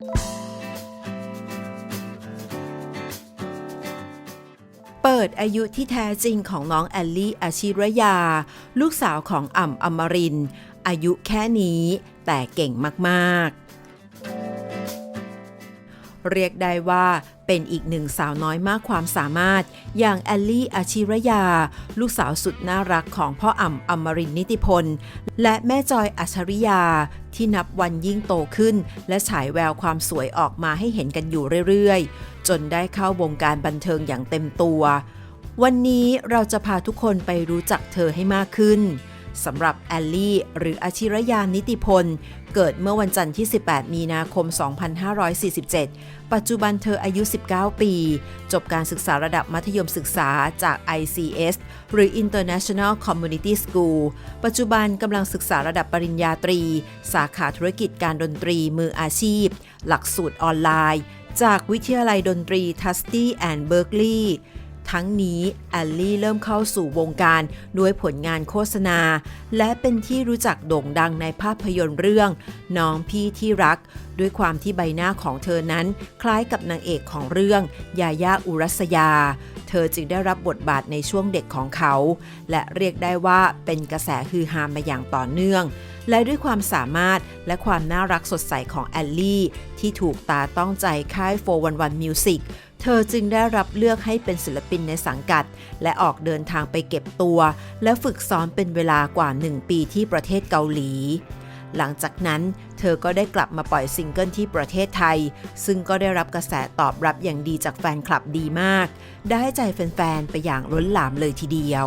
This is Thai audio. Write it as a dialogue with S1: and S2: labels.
S1: เปิดอายุที่แท้จริงของน้องแอลลี่อาชิรยา ลูกสาวของอ่ำอมริน อายุแค่นี้แต่เก่งมาก ๆ เรียกได้ว่า เป็นอีกหนึ่งสาวน้อยมากความสามารถ อย่างแอลลี่อาชิรยา ลูกสาวสุดน่ารักของพ่ออ่ำอมรินนิติพล และแม่จอยอัชริยาที่นับวันยิ่งโตขึ้น และฉายแววความสวยออกมาให้เห็นกันอยู่เรื่อยๆ จนได้เข้าวงการบันเทิงอย่างเต็มตัว วันนี้เราจะพาทุกคนไปรู้จักเธอให้มากขึ้น สำหรับแอลลี่ หรืออาชิรยานิติพล เกิดเมื่อวันจันทร์ที่ 18 มีนาคม 2547 ปัจจุบันเธออายุ 19 ปี จบการศึกษาระดับมัธยมศึกษาจาก ICS หรือ International Community School ปัจจุบันกำลังศึกษาระดับปริญญาตรี สาขาธุรกิจการดนตรีมืออาชีพ หลักสูตรออนไลน์ จากวิทยาลัยดนตรีทัสตี้แอนด์เบิร์กลีย์ ทั้งนี้แอลลี่เริ่มเข้าสู่วงการด้วยผลงานโฆษณา และเป็นที่รู้จักโด่งดังในภาพยนตร์เรื่อง น้องพี่ที่รัก ด้วยความที่ใบหน้าของเธอนั้น คล้ายกับนางเอกของเรื่องยาย่าอุรัสยา เธอจึงได้รับบทบาทในช่วงเด็กของเขา และเรียกได้ว่าเป็นกระแสฮือฮามาอย่างต่อเนื่องและด้วยความสามารถและความน่ารักสดใสของแอลลี่ ที่ถูกตาต้องใจค่าย411 Music เธอจึงได้รับเลือกให้เป็นศิลปินในสังกัด และออกเดินทางไปเก็บตัว และฝึกซ้อมเป็นเวลากว่า 1 ปีที่ประเทศเกาหลี หลังจากนั้นเธอก็ได้กลับมาปล่อยซิงเกิลที่ประเทศไทย ซึ่งก็ได้รับกระแสตอบรับอย่างดีจากแฟนคลับดีมาก ได้ใจแฟนๆ ไปอย่างล้นหลามเลยทีเดียว